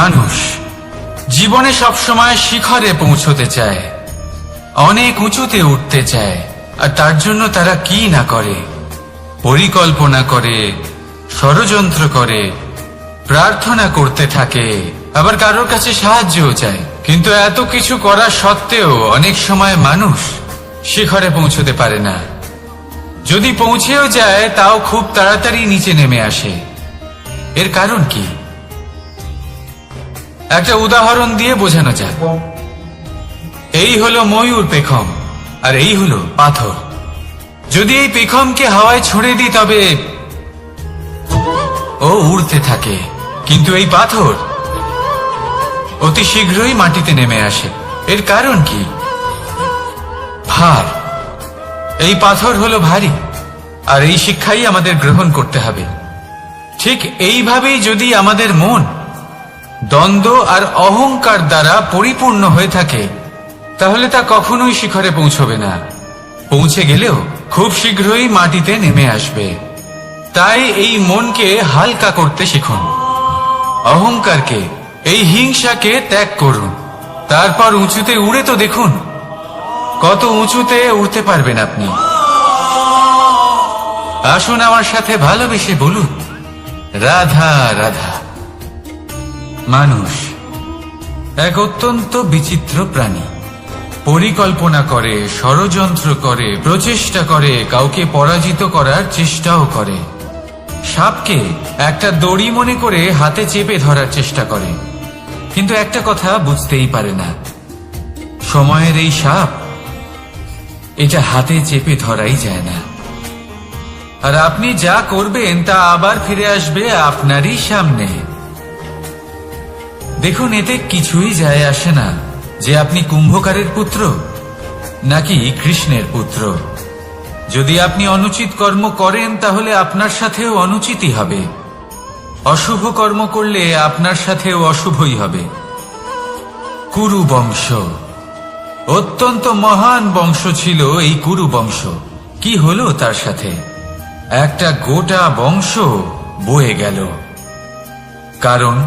মানুষ জীবনে সবসময় শিখরে পৌঁছতে চায়, অনেক উঁচুতে উঠতে চায়, আর তার জন্য তারা কি না করে? পরিকল্পনা করে, ষড়যন্ত্র করে, প্রার্থনা করতে থাকে, আবার কারোর কাছে সাহায্যও চায়। কিন্তু এত কিছু করা সত্ত্বেও অনেক সময় মানুষ শিখরে পৌঁছতে পারে না। যদি পৌঁছেও যায়, তাও খুব তাড়াতাড়ি নিচে নেমে আসে। এর কারণ কি? একটা উদাহরণ দিয়ে বোঝানো যাক। এই হলো ময়ূর পেখম, আর এই হলো পাথর। যদি এই পেখমকে হাওয়ায় ছুড়ে দিই তবে ও উড়তে থাকে। কিন্তু এই পাথর অতি শীঘ্রই মাটিতে নেমে আসে। এর কারণ কি? ভার। এই পাথর হলো ভারী, আর এই শিক্ষাই আমাদের গ্রহণ করতে হবে। ঠিক এইভাবেই যদি আমাদের মন দ্বন্দ্ব আর অহংকার দ্বারা পরিপূর্ণ হয়ে থাকে, তাহলে তা কখনোই শিখরে পৌঁছবে না। পৌঁছে গেলেও খুব শীঘ্রই মাটিতে নেমে আসবে। তাই এই মনকে হালকা করতে শিখুন। অহংকারকে, এই হিংসাকে ত্যাগ করুন। তারপর উঁচুতে উড়ে তো দেখুন, কত উঁচুতে উঠতে পারবেন আপনি। আসুন আমার সাথে ভালোবেসে বলুন, রাধা রাধা। মানুষ, এক অত্যন্ত বিচিত্র প্রাণী। পরিকল্পনা করে, ষড়যন্ত্র করে, প্রচেষ্টা করে, কাউকে পরাজিত করার চেষ্টাও করে। সাপকে একটা দড়ি মনে করে হাতে চেপে ধরার চেষ্টা করে। কিন্তু একটা কথা বুঝতেই পারে না। সময়ের এই সাপ, এটা হাতে চেপে ধরাই যায় না। আর আপনি যা করবেন, তা আবার ফিরে আসবে আপনারই সামনে। দেখুন, এতে কিছুই যায় আসে না। যে আপনি কুম্ভকারের পুত্র, নাকি কৃষ্ণের পুত্র। যদি আপনি অনুচিত কর্ম করেন, তাহলে আপনার সাথেও অনুচিতই হবে। অশুভ কর্ম করলে আপনার সাথেও অশুভই হবে। কুরু বংশ অত্যন্ত মহান বংশ ছিল এই কুরু বংশ কি হলো তার সাথে? একটা গোটা বংশ বয়ে গেল। কারণ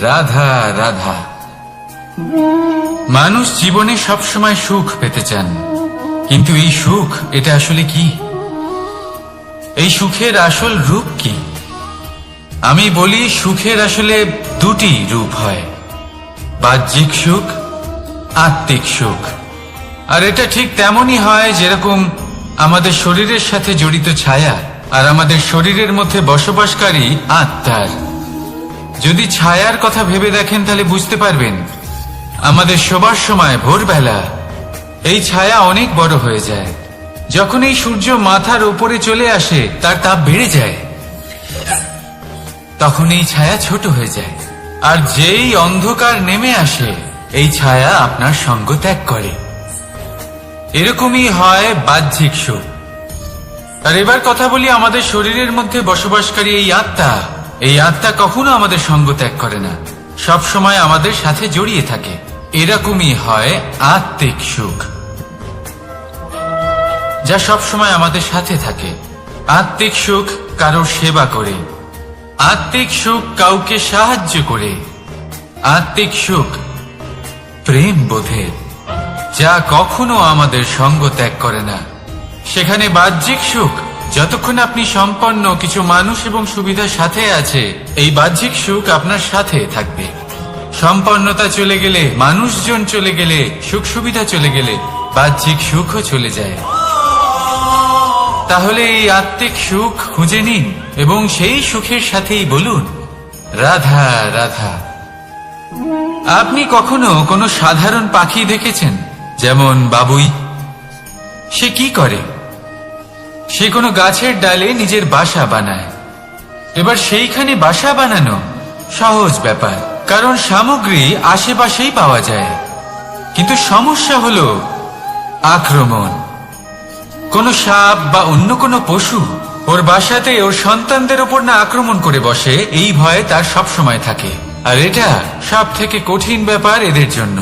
রাধা রাধা। মানুষ জীবনে সবসময় সুখ পেতে চান। কিন্তু এই সুখ, এটা আসলে কি? এই সুখের আসল রূপ কি? আমি বলি সুখের আসলে দুটি রূপ হয়। বাহ্যিক সুখ, আত্মিক সুখ। আর এটা ঠিক তেমনই হয় যেরকম আমাদের শরীরের সাথে জড়িত ছায়া আর আমাদের শরীরের মধ্যে বসবাসকারী আত্মার। যদি ছায়ার কথা ভেবে দেখেন, তাহলে বুঝতে পারবেন, আমাদের শোবার সময় ভোরবেলা এই ছায়া অনেক বড় হয়ে যায়। যখন এই সূর্য মাথার উপরে চলে আসে, তার তাপ বেড়ে যায়, তখন এই ছায়া ছোট হয়ে যায়। আর যেই অন্ধকার নেমে আসে, এই ছায়া আপনার সঙ্গ ত্যাগ করে। এরকমই হয় বাহ্যিক সুখ। আর এবার কথা বলি আমাদের শরীরের মধ্যে বসবাসকারী এই আত্মা। এই আত্মা কখনো আমাদের সঙ্গ ত্যাগ করে না। সব সময় আমাদের সাথে জড়িয়ে থাকে। এরকমই হয় আত্মিক সুখ। যা সব সময় আমাদের সাথে থাকে। আত্মিক সুখ কারোর সেবা করে। আত্মিক সুখ কাউকে সাহায্য করে। আত্মিক সুখ প্রেম বোধের যা কখনো আমাদের সঙ্গ ত্যাগ করে না। সেখানে বাহ্যিক সুখ যতক্ষণ আপনি সম্পন্ন কিছু মানুষ এবং সুবিধার সাথে আছে, এই বাহ্যিক সুখ আপনার সাথে থাকবে। সম্পন্নতা চলে গেলে, মানুষজন চলে গেলে, সুখ সুবিধা চলে গেলে, বাহ্যিক সুখও চলে যায়। তাহলে এই আত্মিক সুখ খুঁজে নিন এবং সেই সুখের সাথেই বলুন, রাধা রাধা। আপনি কখনো কোনো সাধারণ পাখি দেখেছেন? যেমন বাবুই। সে কি করে? সে কোনো গাছের ডালে নিজের বাসা বানায়। এবার সেইখানে বাসা বানানো সহজ ব্যাপার, কারণ সামগ্রী আশেপাশেই পাওয়া যায়। কিন্তু সমস্যা হলো আক্রমণ। কোনো সাপ বা অন্য কোনো পশু ওর বাসাতে ওর সন্তানদের উপর না আক্রমণ করে বসে, এই ভয়ে তার সব সময় থাকে। আর এটা সব থেকে কঠিন ব্যাপার এদের জন্য।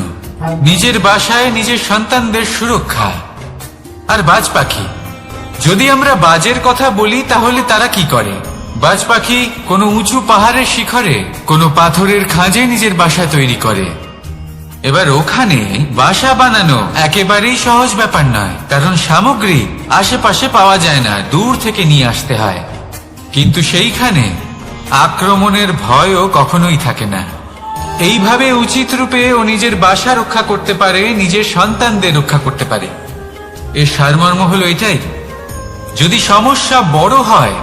নিজের বাসায় নিজের সন্তানদের সুরক্ষা। আর বাজ পাখি যদি আমরা বাজের কথা বলি, তাহলে তারা কি করে? বাজ পাখি কোনো উঁচু পাহাড়ের শিখরে, কোনো পাথরের খাঁজে নিজের বাসা তৈরি করে। এবার ওখানে বাসা বানানো একেবারেই সহজ ব্যাপার নয়, কারণ সামগ্রী আশেপাশে পাওয়া যায় না, দূর থেকে নিয়ে আসতে হয়। কিন্তু সেইখানে আক্রমণের ভয়ও কখনোই থাকে না। এইভাবে উচিত রূপে ও নিজের বাসা রক্ষা করতে পারে, নিজের সন্তানদের রক্ষা করতে পারে। এর সারমর্ম হলো এটাই যদি সমস্যা বড় হয়,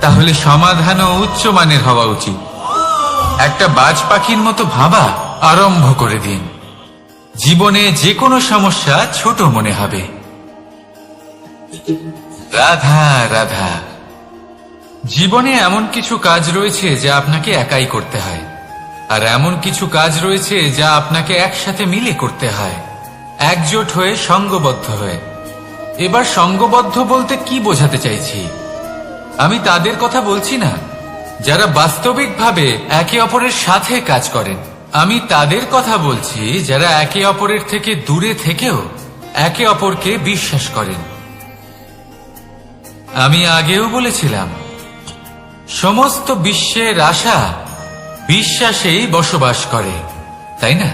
তাহলে সমাধানও উচ্চমানের হওয়া উচিত। একটা বাজ পাখির মতো ভাবা আরম্ভ করে দিন। জীবনে যে কোনো সমস্যা ছোট মনে হবে। রাধা রাধা। জীবনে এমন কিছু কাজ রয়েছে যা আপনাকে একাই করতে হয়, আর এমন কিছু কাজ রয়েছে যা আপনাকে একসাথে মিলে করতে হয়, একজোট হয়ে সঙ্গবদ্ধ হয়ে। এবার সঙ্গবদ্ধ বলতে কি বোঝাতে চাইছি? আমি তাদের কথা বলছি না। যারা বাস্তবিকভাবে একে অপরের সাথে কাজ করেন, আমি তাদের কথা বলছি যারা একে অপরের থেকে দূরে থেকেও একে অপরকে বিশ্বাস করেন। আমি আগেও বলেছিলাম, সমস্ত বিশ্বের আশা বিশ্বাসেই বসবাস করে, তাই না?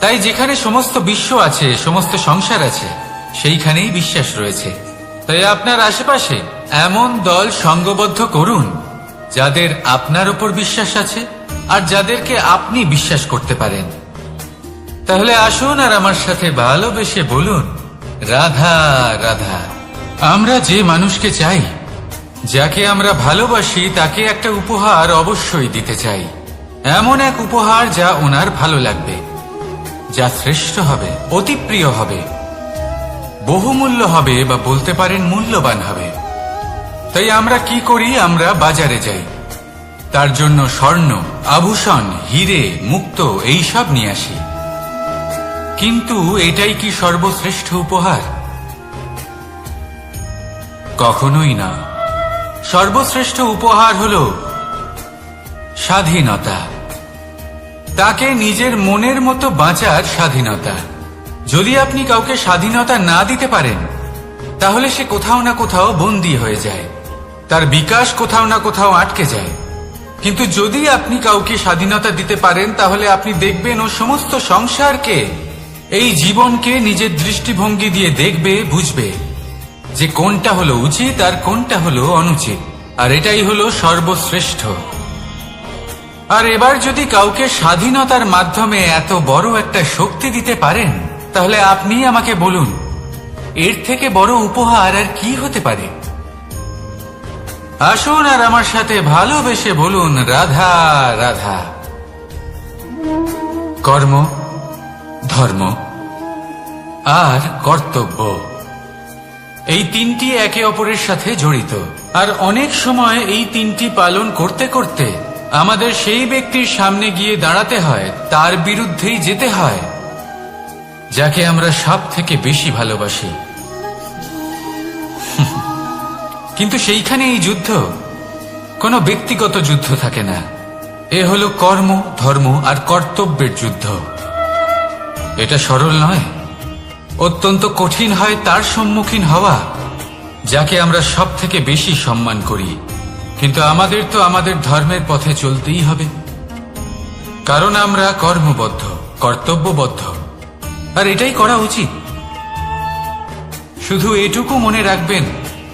তাই যেখানে সমস্ত বিশ্ব আছে, সমস্ত সংসার আছে সেইখানেই বিশ্বাস রয়েছে। তাই আপনার আশেপাশে এমন দল সঙ্গবদ্ধ করুন, যাদের আপনার উপর বিশ্বাস আছে আর যাদেরকে আপনি বিশ্বাস করতে পারেন। তাহলে আসুন আর আমার সাথে ভালোবেসে বলুন, রাধা রাধা, আমরা যে মানুষকে চাই, যাকে আমরা ভালোবাসি তাকে একটা উপহার অবশ্যই দিতে চাই। এমন এক উপহার যা ওনার ভালো লাগবে, যা শ্রেষ্ঠ হবে, অতি প্রিয় হবে। বহুমূল্য হবে বা বলতে পারেন মূল্যবান হবে। তাই আমরা কি করি? আমরা বাজারে যাই। তার জন্য স্বর্ণ, আভূষণ, হিরে, মুক্ত এইসব নিয়ে আসি। কিন্তু এটাই কি সর্বশ্রেষ্ঠ উপহার? কখনোই না। সর্বশ্রেষ্ঠ উপহার হল স্বাধীনতা। তাকে নিজের মনের মতো বাঁচার স্বাধীনতা। যদি আপনি কাউকে স্বাধীনতা না দিতে পারেন, তাহলে সে কোথাও না কোথাও বন্দী হয়ে যায়। তার বিকাশ কোথাও না কোথাও আটকে যায়। কিন্তু যদি আপনি কাউকে স্বাধীনতা দিতে পারেন, তাহলে আপনি দেখবেন ও সমস্ত সংসারকে, এই জীবনকে নিজের দৃষ্টিভঙ্গি দিয়ে দেখবে, বুঝবে যে কোনটা হলো উচিত আর কোনটা হলো অনুচিত। আর এটাই হলো সর্বশ্রেষ্ঠ। আর এবার যদি কাউকে স্বাধীনতার মাধ্যমে এত বড় একটা শক্তি দিতে পারেন তাহলে আপনি আমাকে বলুন, এর থেকে বড় উপহার আর কি হতে পারে? আসুন আর আমার সাথে ভালোবেসে বলুন, রাধা রাধা। কর্ম, ধর্ম আর কর্তব্য। এই তিনটি একে অপরের সাথে জড়িত। আর অনেক সময় এই তিনটি পালন করতে করতে আমাদের সেই ব্যক্তির সামনে গিয়ে দাঁড়াতে হয়, তার বিরুদ্ধেই যেতে হয়। যাকে আমরা সব থেকে বেশি ভালোবাসি। কিন্তু সেইখানে এই যুদ্ধ, কোনো ব্যক্তিগত যুদ্ধ থাকে না। এ হলো কর্ম, ধর্ম আর কর্তব্যের যুদ্ধ। এটা সরল নয়। অত্যন্ত কঠিন হয় তার সম্মুখীন হওয়া, যাকে আমরা সব থেকে বেশি সম্মান করি। কিন্তু আমাদের তো আমাদের ধর্মের পথে চলতেই হবে। কারণ আমরা কর্মবদ্ধ, কর্তব্যবদ্ধ। আর এটাই করা উচিত। শুধু এটুকু মনে রাখবেন,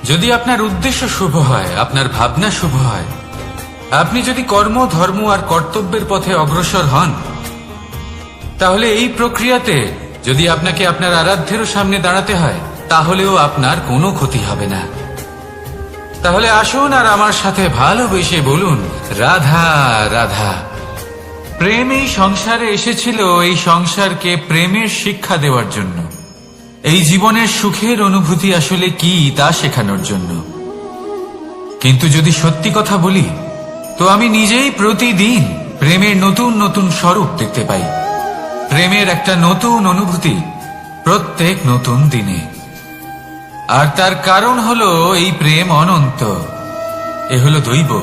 যদি আপনার উদ্দেশ্য শুভ হয়, আপনার ভাবনা শুভ হয়, আপনি যদি কর্ম, ধর্ম আর কর্তব্যের পথে অগ্রসর হন, তাহলে এই প্রক্রিয়াতে যদি আপনাকে আপনার আরাধ্যেরও সামনে দাঁড়াতে হয়, তাহলেও আপনার কোনো ক্ষতি হবে না। তাহলে আসুন আর আমার সাথে ভালোবেসে বলুন, রাধা রাধা। প্রেম এই সংসারে এসেছিল এই সংসারকে প্রেমের শিক্ষা দেওয়ার জন্য। এই জীবনের সুখের অনুভূতি আসলে কি তা শেখানোর জন্য। কিন্তু যদি সত্যি কথা বলি, তো আমি নিজেই প্রতিদিন প্রেমের নতুন নতুন স্বরূপ দেখতে পাই। প্রেমের একটা নতুন অনুভূতি প্রত্যেক নতুন দিনে। আর তার কারণ হলো এই প্রেম অনন্ত। এ হলো দৈব।